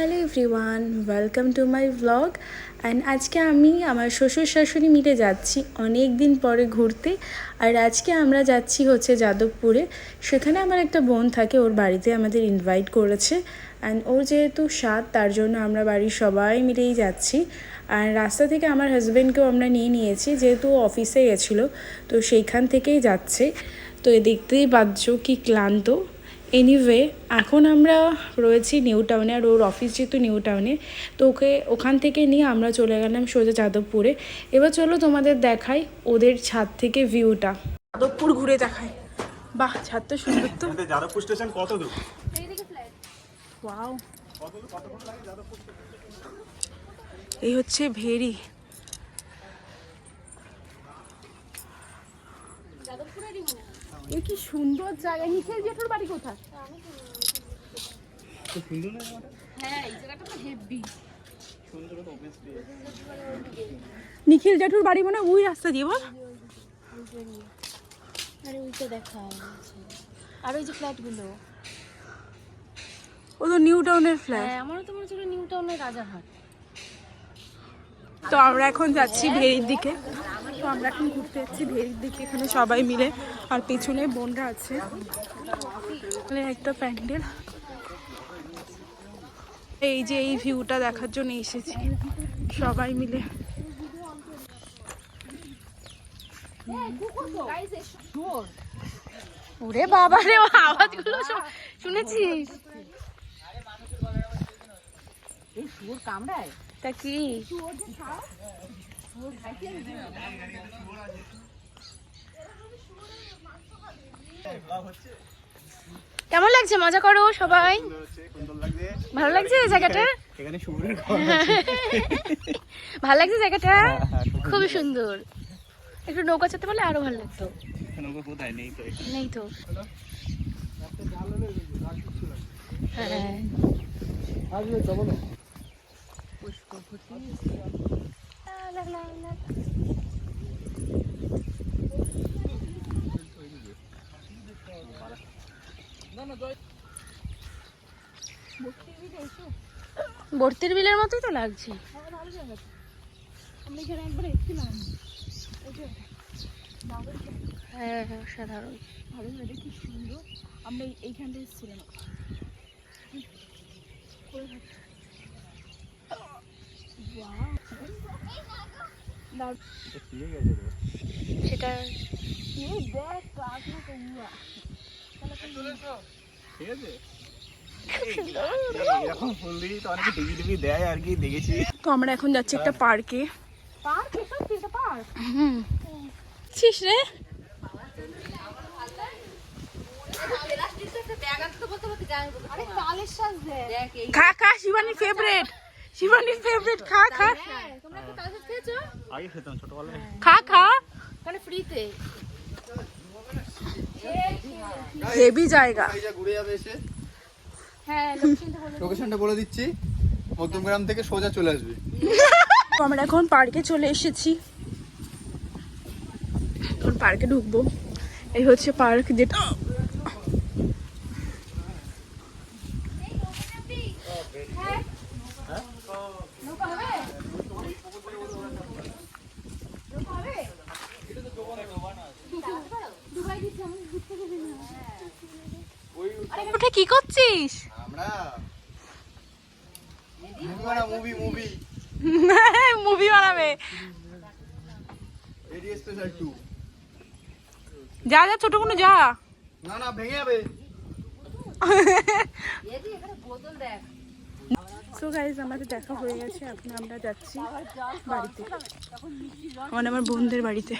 Hello everyone, welcome to my blog and আজকে আমি আমার শ্বশুর শাশুড়ি মিলে যাচ্ছি অনেক দিন পরে ঘুরতে। আর আজকে আমরা যাচ্ছি হচ্ছে যাদবপুরে। সেখানে আমার একটা বোন থাকে, ওর বাড়িতে আমাদের ইনভাইট করেছে। অ্যান্ড ওর যেহেতু সাত, তার জন্য আমরা বাড়ির সবাই মিলেই যাচ্ছি। আর রাস্তা থেকে আমার হাজব্যান্ডকেও আমরা নিয়ে নিয়েছি, যেহেতু অফিসে গেছিল, তো সেইখান থেকেই যাচ্ছে। তো এ দেখতেই পাচ্ছ কি ক্লান্ত। এনিওয়ে এখন আমরা রয়েছি নিউ টাউনে আর ওর অফিস যেহেতু নিউ টাউনে তো ওকে ওখান থেকে নিয়ে আমরা চলে গেলাম সোজা যাদবপুরে। এবার চলো তোমাদের দেখাই ওদের ছাদ থেকে ভিউটা যাদবপুর ঘুরে দেখাই। বাহ ছাদ তো সুন্দর তো। যাদবপুর স্টেশন কত দূর? ওয়াও এই হচ্ছে ভেরি। এ কি সুন্দর জায়গা। নিখেল জেঠুর বাড়ি কোথায়? নিখিল জেঠুর বাড়ি মনে হয় ওই রাস্তা দিয়ে বল। আরে ওইটা দেখা আর ওই যে ফ্ল্যাটগুলো। ও তো নিউ টাউনের ফ্ল্যাট হ্যাঁ আমারও তো মনে হচ্ছে নিউ টাউনের রাজারহাট। তো আমরা এখন যাচ্ছি ভেরির দিকে। তো আমরা এখন ঘুরতে যাচ্ছি ভেরির দিকে, এখানে সবাই মিলে। আর পেছনে বোনরা আছে। একটা প্যান্ডেল। এই যে এই ভিউটা দেখার জন্য এসেছি। সবাই মিলে। ওরে বাবা রে ও আওয়াজগুলো সব শুনেছিস তা কি? কেমন লাগছে? মজা করো সবাই। ভালো লাগছে জায়গাটা? এখানে ভালো লাগছে জায়গাটা? খুবই সুন্দর। একটু নৌকা চালাতে পারলে আরও ভালো লাগতো। নেই তো নেই তো। হ্যাঁ। ভর্তির বিলের মতোই তো লাগছে। হ্যাঁ হ্যাঁ সাধারণ। আমরা এইখানটা এসেছিলাম ঠিক আছে সেটা ঠিক আছে? তো অনেকে টিভি টিভি দেয় আর কি দেখেছি তো আমরা এখন যাচ্ছি একটা পার্কে ছিস রে। খা খা শিবানীর ফেভারিট শিবানীর ফেভারিট খা খা। তোমরা কি তালের খেয়েছো? আগে খেতাম ছোটবেলায়। খা খা। মানে ফ্রিতে হেভি জায়গা। ঘুরে যাবে এসে। হ্যাঁ লোকেশনটা বলে দিচ্ছি। মধ্যমগ্রাম থেকে সোজা চলে আসবে। তো আমরা এখন পার্কে চলে এসেছি। এখন পার্কে ঢুকবো। এই হচ্ছে পার্ক যেটা ওটা কি করছিস? মুভি মুভি মুভি মুভি বানাবে। রেডি স্পেশাল টু যা যা ছোট কোনো যা। না না ভেঙে যাবে। সো গাইজ আমাদের দেখা হয়ে গেছে। এখন আমরা যাচ্ছি বাড়িতে। মানে আমার বোনদের বাড়িতে।